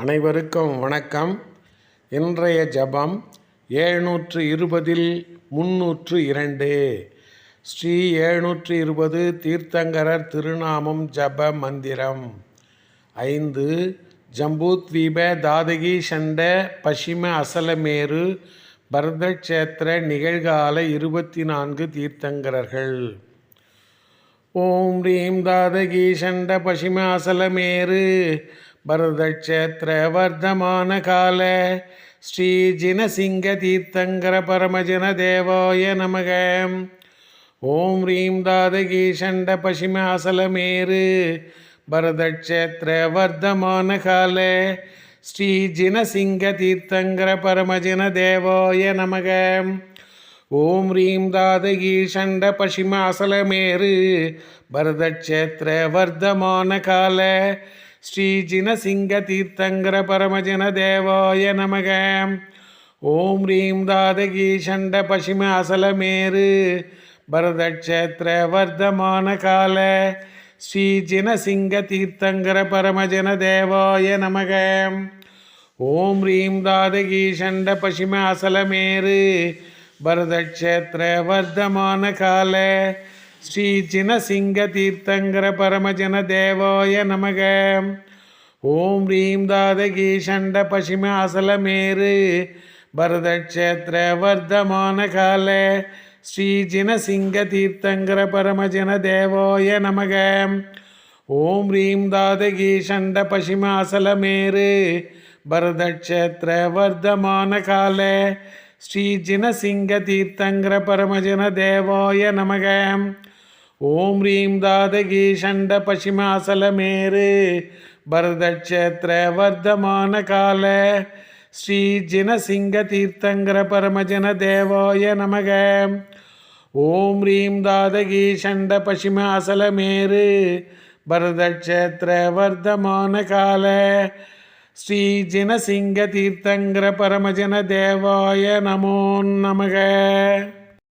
அனைவருக்கும் வணக்கம். இன்றைய ஜபம் ஏழ்நூற்று இருபதில் முன்னூற்று இரண்டு ஸ்ரீ ஏழ்நூற்று இருபது தீர்த்தங்கரர் திருநாமம் ஜப மந்திரம். ஐந்து ஜம்பூத்வீப தாதகி சண்ட பசிம அசலமேரு பரதக்ஷேத்திர நிகழ்கால இருபத்தி நான்கு தீர்த்தங்கரர்கள். ஓம் ரீம் தாதகி சண்ட பசிம அசலமேரு பரதக்ஷேத்திர வர்த்தமான கால ஸ்ரீ ஜினசிங்க தீர்த்தங்கர பரமஜன தேவாய நமக. ஓம் ரீம் தாதகி சண்ட பசிமாசலமேரு பரதக்ஷேத்திர வர்த்தமான கால ஸ்ரீ ஜினசிங்க தீர்த்தங்கர பரமஜன தேவாய நமக. ஓம் ரீம் தாதகி ஷண்ட பசிம பரதக்ஷேத்திர வர்த்தமான கால ஸ்ரீ ஜினசிங்க தீர்த்தங்கர பரமஜன தேவாய நமக. ஓம் ரீம் தாதகி சண்ட பசிம அசலமேரு. பரதக்ஷேத்திர வர்த்தமான கால. ஸ்ரீ ஜினசிங்க தீர்த்தங்கர பரமஜன தேவாய நமக. ஓம் ரீம் தாதகி சண்ட பசிம அசலமேரு. பரதக்ஷேத்திர வர்த்தமான கால. ஸ்ரீ ஜினசிங்க தீர்த்தங்கர பரமஜன தேவாய நமக. ஓம் ரீம் தாதகி சண்ட பசிம அசலமேரு பரதக்ஷேத்திர வர்த்தமான கால ஸ்ரீ ஜினசிங்க தீர்த்தங்கர பரமஜன தேவாய நமக. ஓம் ரீம் தாதகி சண்ட பசிம அசலமேரு பரதக்ஷேத்திர வர்த்தமான கால ஸ்ரீ ஜினசிங்க தீர்த்தங்கர பரமஜன தேவாய நமகம் ஓம் ரீம் தாதகி சண்ட பசிமாசலமேரு பரதக்ஷேத்திர வர்த்தமான கால. ஸ்ரீ ஜினசிங்க தீர்த்தங்கர பரமஜன தேவாய நமக. ஓம் ரீம் தாதகி சண்ட பசிமாசலமேரு பரதக்ஷேத்திர வர்த்தமான கால. ஸ்ரீ ஜினசிங்க தீர்த்தங்கர பரமஜன தேவாய நமோ நமக.